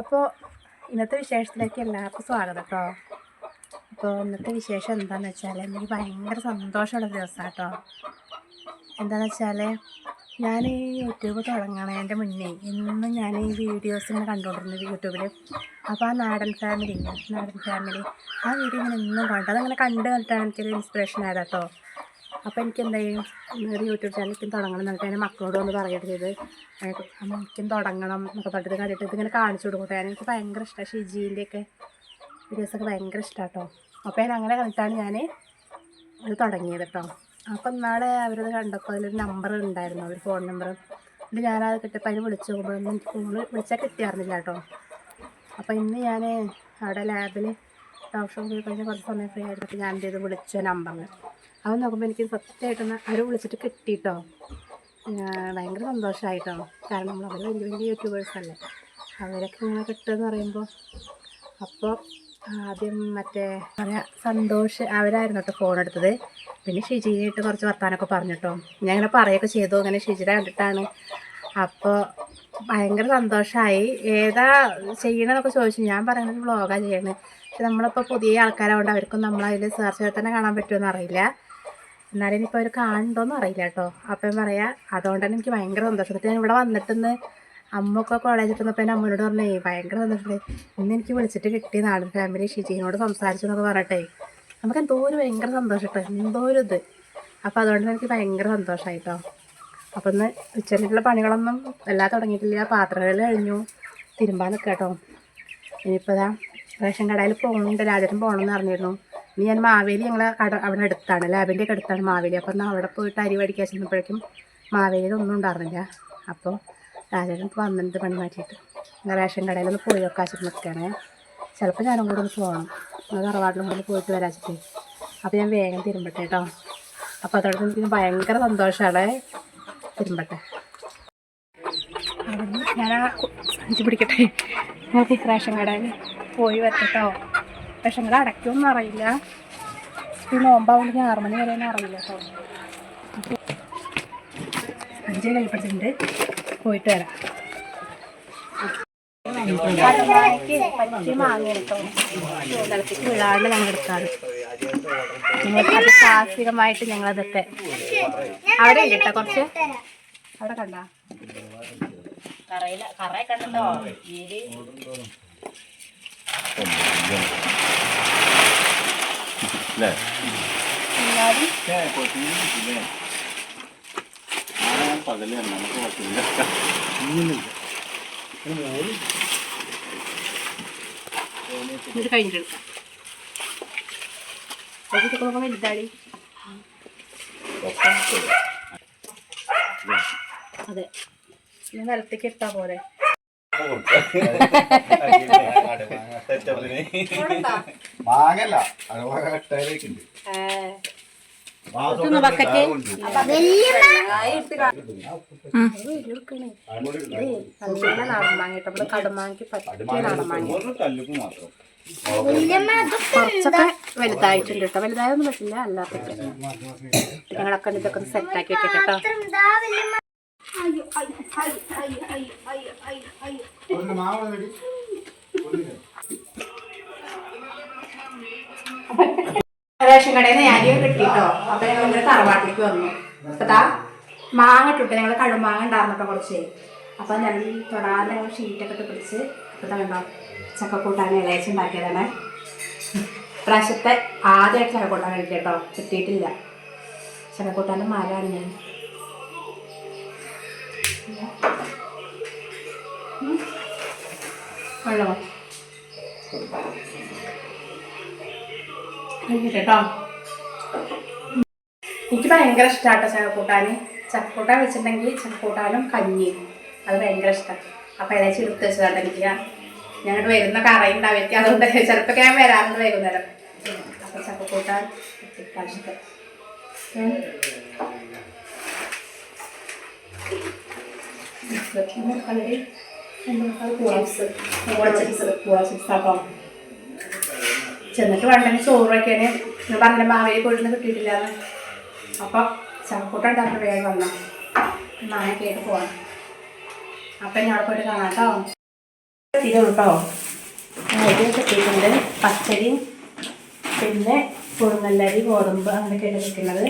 അപ്പോൾ ഇന്നത്തെ വിശേഷത്തിലേക്ക് എല്ലാവർക്കും സ്വാഗതം കേട്ടോ അപ്പോൾ ഇന്നത്തെ വിശേഷം എന്താണെന്ന് വെച്ചാൽ എനിക്ക് ഭയങ്കര സന്തോഷമുള്ള ദിവസമാണ് കേട്ടോ എന്താണെന്ന് വെച്ചാൽ ഞാൻ ഈ യൂട്യൂബ് തുടങ്ങണതിന്റെ മുന്നേ എന്നും ഞാൻ ഈ വീഡിയോസ് ഇങ്ങനെ കണ്ടുകൊണ്ടിരുന്നത് യൂട്യൂബിൽ അപ്പോൾ ആ നാടൻ ഫാമിലി നാടൻ ഫാമിലി ആ വീഡിയോ ഇങ്ങനെ എന്നും കണ്ടു. അതങ്ങനെ കണ്ട് കണ്ടിട്ടാണ് എനിക്കൊരു ഇൻസ്പിറേഷൻ ആയത് കേട്ടോ അപ്പോൾ എനിക്ക് എന്തായാലും ഒരു യൂട്യൂബ് ചാനൽ എനിക്കും തുടങ്ങണം എന്നിട്ട് എന്റെ മക്കളോട് ഒന്ന് പറയട്ടെ ചെയ്ത്. എനിക്കും തുടങ്ങണം എന്നൊക്കെ പറഞ്ഞിട്ട് കണ്ടിട്ട് ഇതിങ്ങനെ കാണിച്ചു കൊടുക്കട്ടെ എനിക്ക് ഭയങ്കര ഇഷ്ടമാണ് ഷിജീന്റെയൊക്കെ വീഡിയോസൊക്കെ ഭയങ്കര ഇഷ്ടമാണ് കേട്ടോ അപ്പോൾ ഞാൻ അങ്ങനെ കണ്ടിട്ടാണ് ഞാൻ ഇത് തുടങ്ങിയത് കേട്ടോ അപ്പം നാളെ അവരത് കണ്ടപ്പോൾ അതിലൊരു നമ്പർ ഉണ്ടായിരുന്നു. അവർ ഫോൺ നമ്പർ എന്നിട്ട് ഞാനത് കിട്ടിയപ്പോൾ അതിന് വിളിച്ചു നോക്കുമ്പോഴൊന്നും എനിക്ക് ഫോൺ വിളിച്ചാൽ കിട്ടിയായിരുന്നില്ല കേട്ടോ അപ്പോൾ ഇന്ന് ഞാൻ അവിടെ ലാബിൽ ഡോക്ടർ പോയി കഴിഞ്ഞാൽ കുറച്ച് സമയം ഫ്രീ ആയിട്ട് ഞാൻ എന്റെ ഇത് വിളിച്ച നമ്പറിൽ അത് നോക്കുമ്പോൾ എനിക്ക് സത്യമായിട്ടൊന്ന് അവർ വിളിച്ചിട്ട് കിട്ടിയിട്ടോ ഭയങ്കര സന്തോഷമായിട്ടോ കാരണം നമ്മൾ അവർ വലിയ വലിയ യൂട്യൂബേഴ്സ് അല്ലേ. അവരൊക്കെ ഇങ്ങനെ കിട്ടുമെന്ന് പറയുമ്പോൾ അപ്പോൾ ആദ്യം മറ്റേ പറയാ സന്തോഷ് അവരായിരുന്നു കേട്ടോ ഫോൺ എടുത്തത്. പിന്നെ ഷിജിയായിട്ട് കുറച്ച് വർത്താനൊക്കെ പറഞ്ഞിട്ടോ. ഞാൻ ഇങ്ങനെ പറയുകയൊക്കെ ചെയ്തു. അങ്ങനെ ഷിജിയുടെ കണ്ടിട്ടാണ്. അപ്പോൾ ഭയങ്കര സന്തോഷമായി ഏതാ ചെയ്യണമെന്നൊക്കെ ചോദിച്ചു. ഞാൻ പറയുന്നത് വ്ളോഗാണ് ചെയ്യണത് പക്ഷെ നമ്മളിപ്പോൾ പുതിയ ആൾക്കാരായതുകൊണ്ട് അവർക്കും നമ്മളതിൽ സെർച്ച് ചെയ്ത് തന്നെ കാണാൻ പറ്റുമെന്ന് അറിയില്ല. എന്നാലും ഇനിയിപ്പോൾ അവർ കാണുന്നുണ്ടോയെന്ന് അറിയില്ല കേട്ടോ. അപ്പം പറയാ അതുകൊണ്ട് തന്നെ എനിക്ക് ഭയങ്കര സന്തോഷം. ഞാൻ ഇവിടെ വന്നിട്ടെന്ന് അമ്മൊക്കെ കോളേജിൽ തന്നപ്പോൾ എന്റെ അമ്മയോട് പറഞ്ഞേ ഭയങ്കര സന്തോഷമുണ്ട് ഇന്ന് എനിക്ക് വിളിച്ചിട്ട് കിട്ടിയതാണ് ഫാമിലി ഷിജീനോട് സംസാരിച്ചു എന്നൊക്കെ പറഞ്ഞിട്ടേ. നമുക്ക് എന്തോ ഒരു ഭയങ്കര സന്തോഷം കേട്ടോ. എന്തോ ഒരു ഇത്. അപ്പോൾ അതുകൊണ്ട് എനിക്ക് ഭയങ്കര സന്തോഷമായി കേട്ടോ. അപ്പം ഇന്ന് ഉച്ചയ്ക്കുള്ള പണികളൊന്നും എല്ലാം തുടങ്ങിയിട്ടില്ല. പാത്രങ്ങളിൽ കഴിഞ്ഞു. തിരുമ്പാൻ നിൽക്കുക കേട്ടോ. ഇനിയിപ്പോൾ ഇതാ റേഷൻ കടയിൽ പോകുന്നുണ്ട് രാജനും പോകണമെന്ന് അറിഞ്ഞിരുന്നു. ഇനി ഞാൻ മാവേലി ഞങ്ങളെ കട അവിടെ അടുത്താണ്. ലാബിന്റെ ഒക്കെ അടുത്താണ് മാവേലി. അപ്പോൾ എന്നാൽ അവിടെ പോയിട്ട് അരി മേടിക്കാൻ ചെന്നപ്പോഴേക്കും മാവേലിയിൽ ഒന്നും ഉണ്ടായിരുന്നില്ല. അപ്പോൾ രാജൻ ഇപ്പോൾ പണി മാറ്റിയിട്ട്. ഞാൻ റേഷൻ കടയിലൊന്ന് പോയി വെക്കാച്ചിട്ട് ചെന്നിരിക്കുകയാണ് ചിലപ്പോൾ ഞാനും കൂടെ ഒന്ന് പോകണം. എന്നാൽ തറവാട്ടിലും കൂടെ പോയിട്ട് പോയിട്ട് വരാച്ചിട്ട് അപ്പോൾ ഞാൻ വേഗം തിരുമ്പട്ടെ കേട്ടോ. അപ്പോൾ അതോടൊപ്പം എനിക്ക് ഭയങ്കര സന്തോഷമാണ് അവിടുന്ന് ഞാൻ ആ സഞ്ചി പിടിക്കട്ടെ. നമുക്ക് റേഷൻ കടയിൽ പോയി വരട്ടോ റേഷൻ കട അടയ്ക്കുമെന്ന് അറിയില്ല. ഈ നോമ്പാവുകൊണ്ട് ഞാൻ ആറുമണി വരെ ഒന്നും അറിയില്ല കേട്ടോ. അഞ്ച് കൈപ്പിടിച്ചിട്ടുണ്ട് പോയിട്ട് വരാം. കടമാനയ്ക്ക് പറ്റിയ മാങ്ങ കേട്ടോ. നിലത്തേക്ക് വീഴാണ്ട് ഞങ്ങൾ എടുക്കാറ്. ഞങ്ങൾക്ക് അത് സാഹസികമായിട്ട് ഞങ്ങളതൊക്കെ അവിടെ ഉണ്ട് കേട്ടോ കുറച്ച്? അവിടെ കണ്ട? ഇത് ഇതൊക്കെ വലുതാടി അതെ. ഞാൻ നിലത്തേക്ക് ഇട്ടാ പോലെ മാങ്ങല്ല. അടവാകട്ടയിലേക്കുണ്ട് ബക്കറ്റ് നല്ല നാടൻ മാങ്ങ നമ്മൾ കടമാങ്ങി പറ്റിയ നാടൻ മാങ്ങ. കുറച്ചൊക്കെ വലുതായിട്ടുണ്ട് കേട്ടോ. വലുതായൊന്നും പറ്റില്ല അല്ലാത്തൊക്കെ. ഞങ്ങളൊക്കെ ഇതൊക്കെ ഒന്ന് സെറ്റാക്കി വെക്കട്ടെ കേട്ടോ. റേഷൻ കടയിൽ നിന്ന് അരിയും കിട്ടിട്ടോ. അപ്പൊ ഞങ്ങൾ തറവാട്ടിലേക്ക് വന്നു. അപ്പതാ മാങ്ങ ഇട്ടിട്ട് ഞങ്ങൾ കടുമാങ്ങ ഉണ്ടായിരുന്നട്ടോ കുറച്ച്. അപ്പൊ ഞാൻ തൊടാതെ ഞങ്ങൾ ഷീറ്റൊക്കെ ഇട്ട് പിടിച്ച് ഇപ്പോഴത്തെ കണ്ടോ? ചക്കക്കൂട്ടാൻ ഇളയച്ചുണ്ടാക്കിയതാണ് പ്രാവശ്യത്തെ ആദ്യമായിട്ട് ചക്കക്കൂട്ടാൻ കഴിക്കുക കേട്ടോ കിട്ടിയിട്ടില്ല. ചക്കക്കൂട്ടാന്റെ മരമാണ് ഞാൻ. വെള്ളമോ? കേട്ടോ എനിക്ക് ഭയങ്കര ഇഷ്ടമാട്ടോ ചക്കക്കൂട്ടാൻ. ചക്കക്കൂട്ടാൻ വെച്ചിട്ടുണ്ടെങ്കിൽ ചക്കക്കൂട്ടാനും കഞ്ഞിയും. അത് ഭയങ്കര ഇഷ്ടമാണ് അപ്പം ഏകദേശം എടുത്ത് വെച്ചതാണ് എനിക്ക് ഞങ്ങോട്ട് വരുന്ന കറയുണ്ടാവും അതുകൊണ്ട് ചിലപ്പോൾ ഞാൻ വരാറുണ്ട് വൈകുന്നേരം. അപ്പം ചക്കക്കൂട്ടാൻ ഇപ്രാവശ്യത്തെ ഉം. ഇതൊക്കെയാണ് കളരി ചിപ്സ്. പൂള ചിപ്സ് പൂള ചിപ്സ് ആട്ടോ ചെന്നിട്ട് വേണ്ടെങ്കിൽ ചോറ് വയ്ക്കാൻ ഞാൻ പറഞ്ഞ മാവേലി പോയിട്ട് കിട്ടിയിട്ടില്ല അപ്പം ഉണ്ടാക്കുന്ന വേഗം വന്നോ. നാളെ കേട്ട് പോവാം. അപ്പം ഞാൻ പോയിട്ട് കാണാം കേട്ടോ എത്തിയിട്ടുള്ളൂ കേട്ടോ അരി കിട്ടിയിട്ടുണ്ട് പച്ചരി പിന്നെ കുറുങ്ങല്ലരി ഗോതമ്പ് അങ്ങനെയൊക്കെയാണ് വെക്കുന്നത്.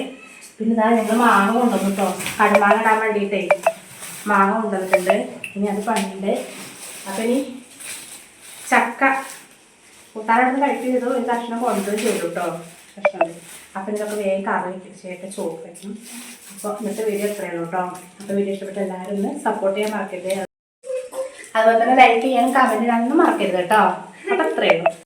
പിന്നെ ഇതാ ഞങ്ങൾ മാങ്ങ കൊണ്ടുവന്നു കേട്ടോ കടുമാങ്ങ ഇടാൻ വേണ്ടിയിട്ടേ മാങ്ങ കൊണ്ടുവന്നിട്ടുണ്ട്. ഇനി അത് പണിയുണ്ട്. അപ്പം ഇനി ചക്ക. കൂട്ടാനായിട്ട് കഴിക്കുക ചെയ്തു ഒരു കഷ്ണം കൊണ്ടുവരും ചെയ്തു കേട്ടോ കഷ്ണം അപ്പം ഇതൊക്കെ വേഗം കറി തീർച്ചയായിട്ടും ചോറ് വയ്ക്കും അപ്പോൾ ഇന്നത്തെ വീഡിയോ എത്രയുള്ളൂ കേട്ടോ. അപ്പോൾ വീഡിയോ ഇഷ്ടപ്പെട്ട എല്ലാവരും ഒന്ന് സപ്പോർട്ട് ചെയ്യാൻ മറക്കരുത്. അതുപോലെ തന്നെ ലൈക്ക് ചെയ്യാനും കമന്റ് ചെയ്യാനൊന്നും മറക്കരുത് കേട്ടോ. അപ്പം അത്രയേ ഉള്ളൂ.